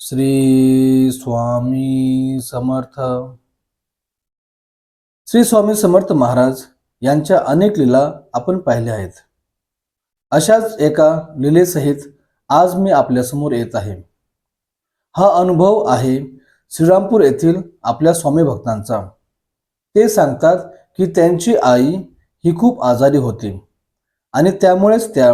श्री स्वामी समर्थ. श्री स्वामी समर्थ महाराज यांच्या अनेक लीला आपण पाहिल्या आहेत. अशाच एका लीलेसहित आज मी आपल्यासमोर येत आहे. हा अनुभव आहे श्रीरामपूर येथील आपल्या स्वामी भक्तांचा. ते सांगतात की त्यांची आई ही खूप आजारी होती आणि त्यामुळेच त्या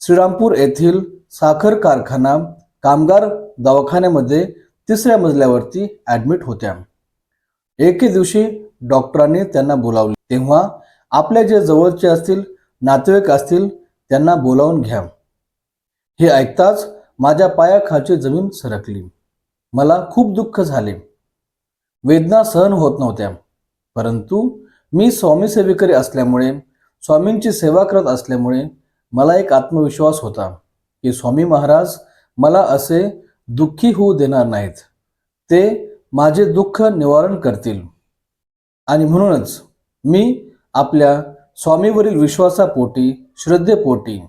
श्रीरामपूर येथील साखर कारखाना कामगार दवाखान्यामध्ये तिसऱ्या मजल्यावरती ॲडमिट होत्या. एके दिवशी डॉक्टरांनी त्यांना बोलावले. तेव्हा आपल्या जे जवळचे असतील नातेवाईक असतील त्यांना बोलावून घ्या. हे ऐकताच माझ्या पायाखालची जमीन सरकली. मला खूप दुःख झाले. वेदना सहन होत नव्हत्या. परंतु मी स्वामी सेवेकरी असल्यामुळे स्वामींची सेवा करत असल्यामुळे मला एक आत्मविश्वास होता की स्वामी महाराज मला असे दुःखी होऊ देणार नाहीत. ते माझे दुःख निवारण करतील. आणि म्हणूनच मी आपल्या स्वामीवरील विश्वासापोटी श्रद्धेपोटी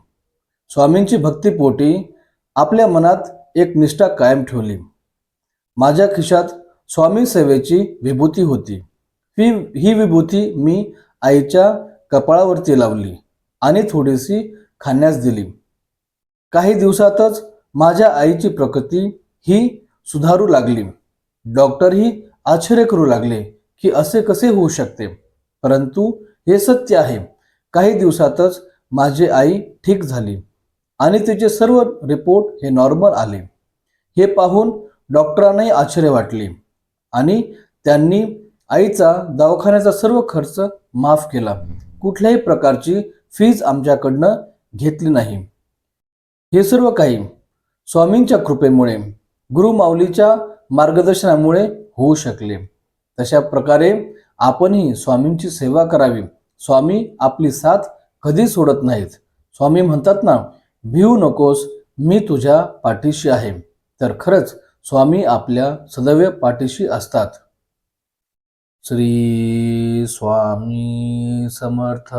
स्वामींची भक्तीपोटी आपल्या मनात एक निष्ठा कायम ठेवली. माझ्या खिशात स्वामी सेवेची विभूती होती. ही ही विभूती मी आईच्या कपाळावरती लावली आणि थोडीशी खाण्यास दिली. काही दिवसातच माझ्या आईची प्रकृती ही सुधारू लागली. डॉक्टरही आश्चर्य करू लागले की असे कसे होऊ शकते. परंतु हे सत्य आहे. काही दिवसातच माझी आई ठीक झाली आणि तिचे सर्व रिपोर्ट हे नॉर्मल आले. हे पाहून डॉक्टरांनाही आश्चर्य वाटले आणि त्यांनी आईचा दवाखान्याचा सर्व खर्च माफ केला. कुठल्याही प्रकारची फीज आमच्याकडनं घेतली नाही. हे सर्व काही स्वामींच्या कृपेमुळे गुरुमाऊलीच्या मार्गदर्शनामुळे होऊ शकले. तशा प्रकारे आपणही स्वामींची सेवा करावी. स्वामी आपली साथ कधी सोडत नाहीत. स्वामी म्हणतात ना भिऊ नकोस मी तुझ्या पाठीशी आहे. तर खरंच स्वामी आपल्या सदैव पाठीशी असतात. श्री स्वामी समर्थ.